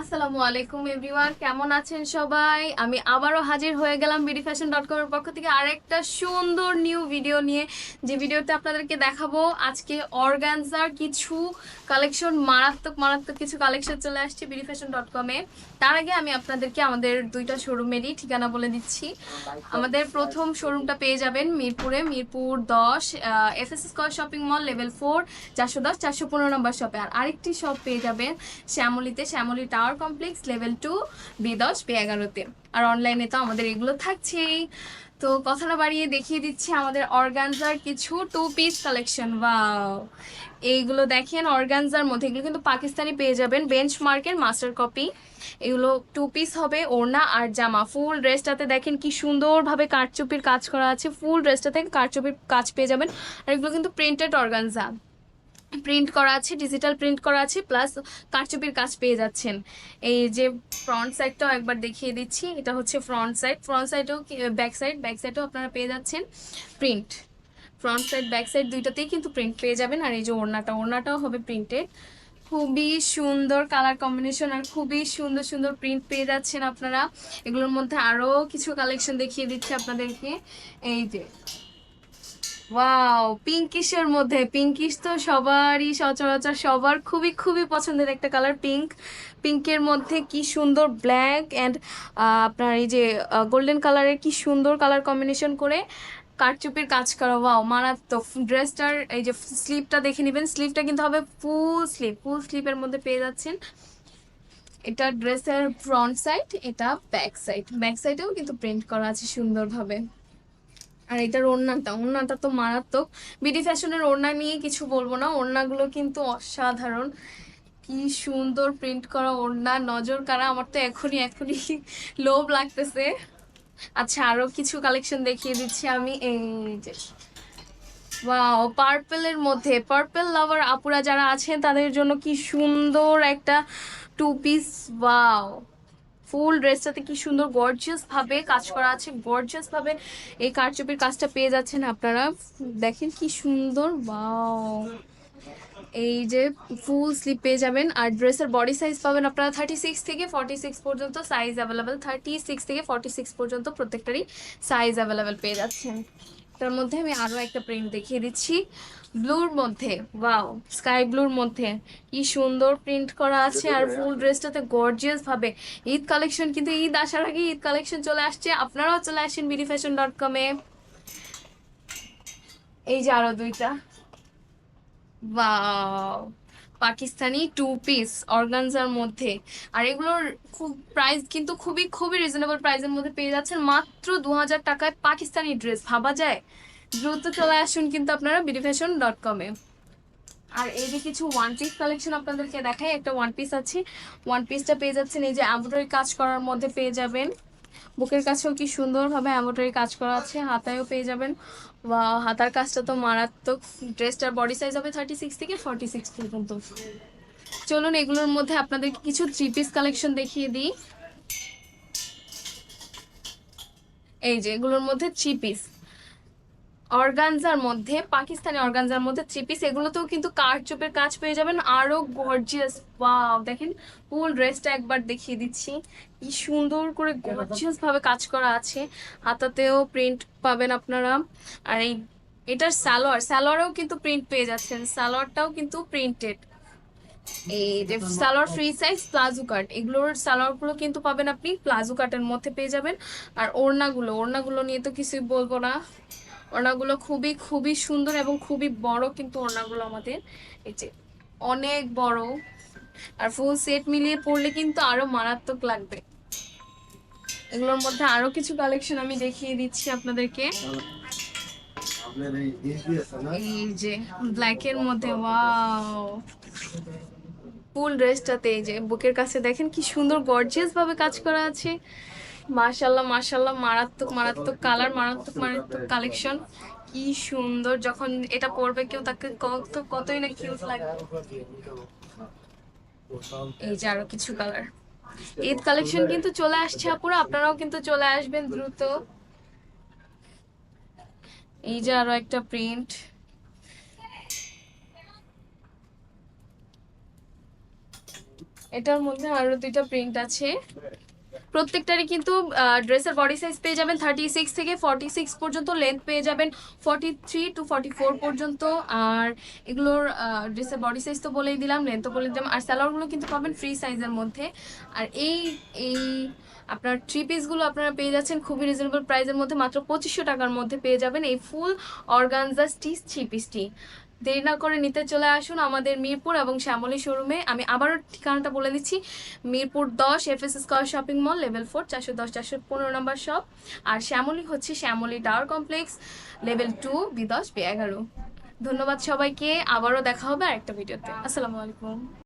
আসসালামু আলাইকুম এভরিওয়ান, কেমন আছেন সবাই? আমি আবারও হাজির হয়ে গেলাম বিডি ফ্যাশন ডট কমের পক্ষ থেকে আরেকটা সুন্দর নিউ ভিডিও নিয়ে, যে ভিডিওতে আপনাদেরকে দেখাবো আজকে অর্গানজার কিছু কালেকশন, মারাত্মক মারাত্মক কিছু কালেকশন চলে আসছে বিডি ফ্যাশন ডট কমে তার আগে আমি আপনাদেরকে আমাদের দুইটা শোরুমেরই ঠিকানা বলে দিচ্ছি। আমাদের প্রথম শোরুমটা পেয়ে যাবেন মিরপুরে, মিরপুর দশ F S square shopping mall, level four, চারশো দশ, চারশো পনেরো নম্বর শপে। আর আরেকটি শপ পেয়ে যাবেন শ্যামলিতে, Shyamoli tower complex level two, B দশ, বি এগারোতে। আর অনলাইনে তো আমাদের এগুলো থাকছেই। তো কথা না বাড়িয়ে দেখিয়ে দিচ্ছি আমাদের অর্গানজার কিছু টু পিস কালেকশন ওয়াও এইগুলো দেখেন, অর্গানজার মধ্যে। এগুলো কিন্তু পাকিস্তানি পেয়ে যাবেন। বেঞ্চ মার্কের মাস্টার কপি এগুলো টু পিস হবে, ওড়না আর জামা। ফুল ড্রেসটাতে দেখেন কি সুন্দরভাবে কারচুপির কাজ করা আছে। ফুল ড্রেসটাতে কারচুপির কাজ পেয়ে যাবেন। আর এগুলো কিন্তু প্রিন্টেড অর্গানজা। প্রিন্ট করা আছে ডিজিটাল প্রিন্ট করা আছে প্লাস কারচুপির কাজ পেয়ে যাচ্ছেন। এই যে ফ্রন্ট সাইডটাও একবার দেখিয়ে দিচ্ছি, এটা হচ্ছে ফ্রন্ট সাইড ফ্রন্ট সাইডেও ব্যাক সাইড ব্যাক সাইডেও আপনারা পেয়ে যাচ্ছেন print front side back side দুইটাতেই কিন্তু প্রিন্ট পেয়ে যাবেন, আর এই যে ওড়নাটা, ওড়নাটাও হবে প্রিন্টেড খুবই সুন্দর কালার কম্বিনেশন আর খুবই সুন্দর সুন্দর প্রিন্ট পেয়ে যাচ্ছেন আপনারা। এগুলোর মধ্যে আরও কিছু কালেকশন দেখিয়ে দিচ্ছি আপনাদেরকে। এই যে ওয়াও পিঙ্কিশের মধ্যে পিঙ্কিশ তো সবারই সচরাচর সবার খুবই খুবই পছন্দের একটা কালার পিঙ্ক পিঙ্কের মধ্যে কি সুন্দর ব্ল্যাক অ্যান্ড আপনার এই যে গোল্ডেন কালারের কি সুন্দর কালার কম্বিনেশন করে কারচুপির কাজ করা। ওয়াও মারাত্মক। ড্রেসটার এই যে স্লিপটা দেখে নেবেন স্লিপটা কিন্তু হবে ফুল স্লিপ ফুল স্লিপের মধ্যে পেয়ে যাচ্ছেন। এটা ড্রেসের ফ্রন্ট সাইড এটা ব্যাক সাইড ব্যাক সাইডেও কিন্তু প্রিন্ট করা আছে সুন্দরভাবে। আর এটার ওড়নাটা ওড়নাটা তো মারাত্মক। বিডি ফ্যাশনের ওড়না নিয়ে কিছু বলব না, ওড়নাগুলো কিন্তু অসাধারণ। কি সুন্দর প্রিন্ট করা ওড়না, নজর কারা আমার তো এখনই এখনই লোভ লাগতেছে। আচ্ছা আরও কিছু কালেকশন দেখিয়ে দিচ্ছি আমি, এই যে। ওয়াও পার্পেলের মধ্যে পার্পেল লাভার আপুরা যারা আছেন, তাদের জন্য কি সুন্দর একটা টু পিস ওয়াও ফুল ড্রেসটাতে কি সুন্দর গর্জিয়াস ভাবে কাজ করা আছে গর্জিয়াস ভাবে এই কারচুপির কাজটা পেয়ে যাচ্ছেন আপনারা। দেখেন কি সুন্দর ওয়াও এই যে ফুল স্লিপ পেয়ে যাবেন, আর ড্রেসের বডি সাইজ পাবেন আপনারা থার্টি সিক্স থেকে ফর্টি সিক্স পর্যন্ত সাইজ অ্যাভেলেবেল থার্টি সিক্স থেকে ফর্টি সিক্স পর্যন্ত প্রত্যেকটারই সাইজ অ্যাভেলেবেল পেয়ে যাচ্ছেন। তার মধ্যে আমি আরও একটা প্রিন্ট দেখিয়ে দিচ্ছি। ব্লুর মধ্যে ওয়াও স্কাই ব্লুর মধ্যে কি সুন্দর প্রিন্ট করা আছে। আর ফুল ড্রেসটাতে গর্জিয়াস ভাবে ঈদ কালেকশন কিন্তু ঈদ আসার আগে ঈদ কালেকশন চলে আসছে। আপনারাও চলে আসেন বিডি ফ্যাশন ডট কমে এই যে আরও দুইটা। ওয়াও পাকিস্তানি টু পিস অর্গানজার মধ্যে। আর এগুলোর খুব প্রাইস কিন্তু খুবই খুবই রিজনেবল প্রাইসের মধ্যে পেয়ে যাচ্ছেন। মাত্র দু হাজার টাকায় পাকিস্তানি ড্রেস ভাবা যায়? দ্রুত চলে আসুন কিন্তু আপনারা বিডি ফ্যাশন ডট কমে আর এই যে কিছু ওয়ান পিস কালেকশন আপনাদেরকে দেখাই, একটা ওয়ান পিস আছে। ওয়ান পিসটা পেয়ে যাচ্ছেন, এই যে এমব্রয়ডারি কাজ করার মধ্যে পেয়ে যাবেন। বুকের কাছেও কি সুন্দরভাবে অ্যাম্বোটারি কাজ করা আছে, হাতায়ও পেয়ে যাবেন। বা হাতার কাজটা তো মারাত্মক। ড্রেসটার বডি সাইজ হবে থার্টি সিক্স থেকে ফর্টি সিক্স পর্যন্ত। চলুন, এগুলোর মধ্যে আপনাদের কিছু থ্রি পিস কালেকশন দেখিয়ে দিই। এই যে, এগুলোর মধ্যে থ্রি পিস অর্গানজার মধ্যে, পাকিস্তানি অর্গানজার মধ্যে থ্রি পিস এগুলোতেও কিন্তু কারচুপের কাজ পেয়ে যাবেন। আরও গর্জিয়াস ওয়াও দেখেন ফুল ড্রেসটা একবার দেখিয়ে দিচ্ছি। কি সুন্দর করে গর্জিয়াস ভাবে কাজ করা আছে। হাতাতেও প্রিন্ট পাবেন আপনারা। আর এই, এটার সালোয়ার, সালোয়ারেও কিন্তু প্রিন্ট পেয়ে যাচ্ছেন। সালোয়ারটাও কিন্তু প্রিন্টেড এই যে salwar free size palazzo cut, এগুলোর সালোয়ারগুলো কিন্তু পাবেন আপনি, প্লাজো কাটের মধ্যে পেয়ে যাবেন। আর ওড়নাগুলো ওড়নাগুলো নিয়ে তো কিছুই বলব না। ওড়নাগুলো খুবই খুবই সুন্দর এবং খুবই বড় কিন্তু ওড়নাগুলো আমাদের। এই যে অনেক বড়। আর ফুল সেট মিলিয়ে পড়লে কিন্তু আরও মারাত্মক লাগবে। এগুলোর মধ্যে আরও কিছু কালেকশন আমি দেখিয়ে দিচ্ছি আপনাদেরকে। এই যে ব্ল্যাক এর মধ্যে ওয়াও ফুল ড্রেসটাতে এই যে, বুকের কাছে দেখেন কি সুন্দর গর্জিয়াস ভাবে কাজ করা আছে। মাশাল্লাহ মাশাল্লাহ মারাত্মক মারাত্মক কালার মারাত্মক মারাত্মক কালেকশন কি সুন্দর, যখন এটা পরবে কেউ, তাকে কত কতই না কিউট লাগে। এই যে আরও কিছু কালার ঈদ কালেকশন কিন্তু চলে আসছে, আপুরা, আপনারাও কিন্তু চলে আসবেন দ্রুত। এই যে আরও একটা প্রিন্ট এটার মধ্যে আরও দুইটা প্রিন্ট আছে। প্রত্যেকটারই কিন্তু ড্রেসের বডি সাইজ পেয়ে যাবেন থার্টি সিক্স থেকে ফর্টি সিক্স পর্যন্ত লেন্থ পেয়ে যাবেন forty three to forty four পর্যন্ত। আর এগুলোর ড্রেসের বডি সাইজ তো বলেই দিলাম লেন্থ তো বলে দিলাম, আর স্যালোয়ারগুলো কিন্তু পাবেন ফ্রি সাইজের মধ্যে। আর এই এই আপনার থ্রি পিসগুলো আপনারা পেয়ে যাচ্ছেন খুবই রিজনেবল প্রাইসের মধ্যে, মাত্র পঁচিশশো টাকার মধ্যে পেয়ে যাবেন এই ফুল অর্গানজা স্টিচ থ্রি পিসটি দেরি না করে নিতে চলে আসুন আমাদের মিরপুর এবং শ্যামলী শোরুমে। আমি আবারও ঠিকানাটা বলে দিচ্ছি। মিরপুর দশ F S square shopping mall, level four, চারশো দশ, চারশো পনেরো নম্বর শপ। আর শ্যামলী হচ্ছে Shyamoli tower complex, level two, B দশ, বি এগারো। ধন্যবাদ সবাইকে। আবারও দেখা হবে আরেকটা ভিডিওতে। আসসালামু আলাইকুম।